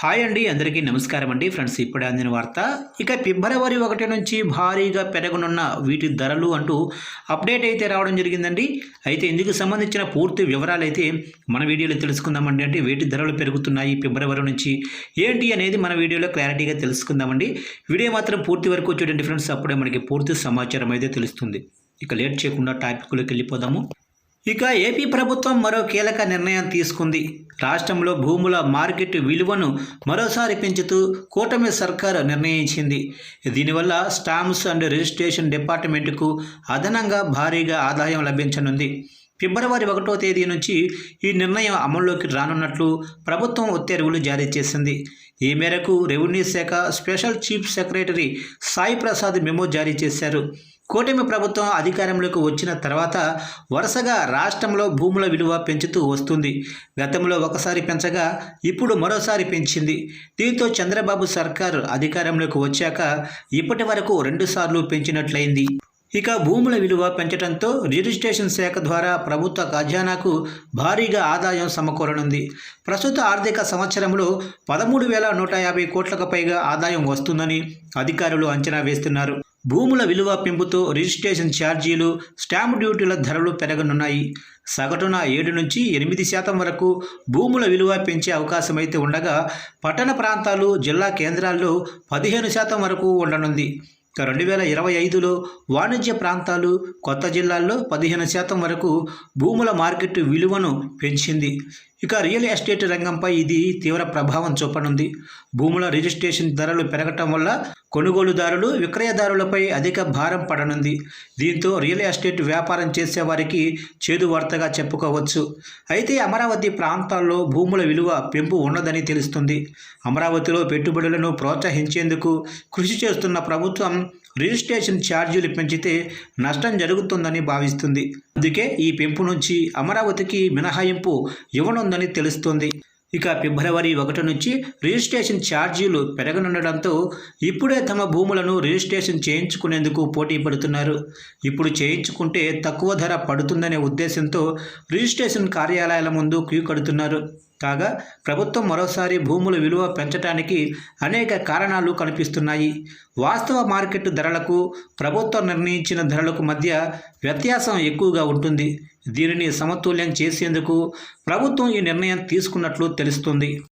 Hi అండి అందరికీ నమస్కారం అండి. ఫ్రెండ్స్ ఇప్పుడే అందిన వార్త ఇక ఫిబ్రవరి ఒకటి నుంచి భారీగా పెరగనున్న వీటి ధరలు అంటూ అప్డేట్ అయితే రావడం జరిగిందండి. అయితే ఇందుకు సంబంధించిన పూర్తి వివరాలు అయితే మన వీడియోలో తెలుసుకుందామండి. అంటే వీటి ధరలు పెరుగుతున్నాయి ఫిబ్రవరి నుంచి. ఏంటి అనేది మన వీడియోలో క్లారిటీగా తెలుసుకుందామండి. వీడియో మాత్రం పూర్తి వరకు చూడండి ఫ్రెండ్స్. అప్పుడే మనకి పూర్తి సమాచారం అయితే తెలుస్తుంది. ఇక లేట్ చేయకుండా టాపిక్లోకి వెళ్ళిపోదాము. ఇక ఏపీ ప్రభుత్వం మరో కీలక నిర్ణయం తీసుకుంది. రాష్ట్రంలో భూముల మార్కెట్ విలువను మరోసారి పెంచుతూ కూటమి సర్కారు నిర్ణయించింది. దీనివల్ల స్టాంప్స్ అండ్ రిజిస్ట్రేషన్ డిపార్ట్మెంట్కు అదనంగా భారీగా ఆదాయం లభించనుంది. ఫిబ్రవరి ఒకటో తేదీ నుంచి ఈ నిర్ణయం అమల్లోకి రానున్నట్లు ప్రభుత్వం ఉత్తర్వులు జారీ చేసింది. ఈ మేరకు రెవెన్యూ శాఖ special chief secretary Sai Prasad memo జారీ చేశారు. కూటమి ప్రభుత్వం అధికారంలోకి వచ్చిన తర్వాత వరుసగా రాష్ట్రంలో భూముల విలువ పెంచుతూ వస్తుంది. గతంలో ఒకసారి పెంచగా ఇప్పుడు మరోసారి పెంచింది. దీంతో చంద్రబాబు సర్కారు అధికారంలోకి వచ్చాక ఇప్పటి వరకు రెండుసార్లు పెంచినట్లయింది. ఇక భూముల విలువ పెంచడంతో రిజిస్ట్రేషన్ శాఖ ద్వారా ప్రభుత్వ ఖజానాకు భారీగా ఆదాయం సమకూరనుంది. ప్రస్తుత ఆర్థిక సంవత్సరంలో పదమూడు వేల నూట యాభై కోట్లకు పైగా ఆదాయం వస్తుందని అధికారులు అంచనా వేస్తున్నారు. భూముల విలువ పెంపుతో రిజిస్ట్రేషన్ ఛార్జీలు స్టాంప్ డ్యూటీల ధరలు పెరగనున్నాయి. సగటున ఏడు నుంచి ఎనిమిది శాతం వరకు భూముల విలువ పెంచే అవకాశం అయితే ఉండగా పట్టణ ప్రాంతాలు జిల్లా కేంద్రాల్లో పదిహేను శాతం వరకు ఉండనుంది. రెండు వేల ఇరవై ఐదులో వాణిజ్య ప్రాంతాలు కొత్త జిల్లాల్లో పదిహేను శాతం వరకు భూముల మార్కెట్ విలువను పెంచింది. ఇక రియల్ ఎస్టేట్ రంగంపై ఇది తీవ్ర ప్రభావం చూపనుంది. భూముల రిజిస్ట్రేషన్ ధరలు పెరగటం వల్ల కొనుగోలుదారులు విక్రయదారులపై అధిక భారం పడనుంది. దీంతో రియల్ ఎస్టేట్ వ్యాపారం చేసేవారికి చేదు వార్తగా చెప్పుకోవచ్చు. అయితే అమరావతి ప్రాంతాల్లో భూముల విలువ పెంపు ఉన్నదని తెలుస్తుంది. అమరావతిలో పెట్టుబడులను ప్రోత్సహించేందుకు కృషి చేస్తున్న ప్రభుత్వం రిజిస్ట్రేషన్ ఛార్జీలు పెంచితే నష్టం జరుగుతుందని భావిస్తుంది. అందుకే ఈ పెంపు నుంచి అమరావతికి మినహాయింపు ఇవ్వనుందని తెలుస్తుంది. ఇక ఫిబ్రవరి ఒకటి నుంచి రిజిస్ట్రేషన్ ఛార్జీలు పెరగనుండడంతో ఇప్పుడే తమ భూములను రిజిస్ట్రేషన్ చేయించుకునేందుకు పోటీ పడుతున్నారు. ఇప్పుడు చేయించుకుంటే తక్కువ ధర పడుతుందనే ఉద్దేశంతో రిజిస్ట్రేషన్ కార్యాలయాల ముందు క్యూ కడుతున్నారు. కాగా ప్రభుత్వం మరోసారి భూముల విలువ పెంచడానికి అనేక కారణాలు కనిపిస్తున్నాయి. వాస్తవ మార్కెట్ ధరలకు ప్రభుత్వం నిర్ణయించిన ధరలకు మధ్య వ్యత్యాసం ఎక్కువగా ఉంటుంది. దీనిని సమతుల్యం చేసేందుకు ప్రభుత్వం ఈ నిర్ణయం తీసుకున్నట్లు తెలుస్తుంది.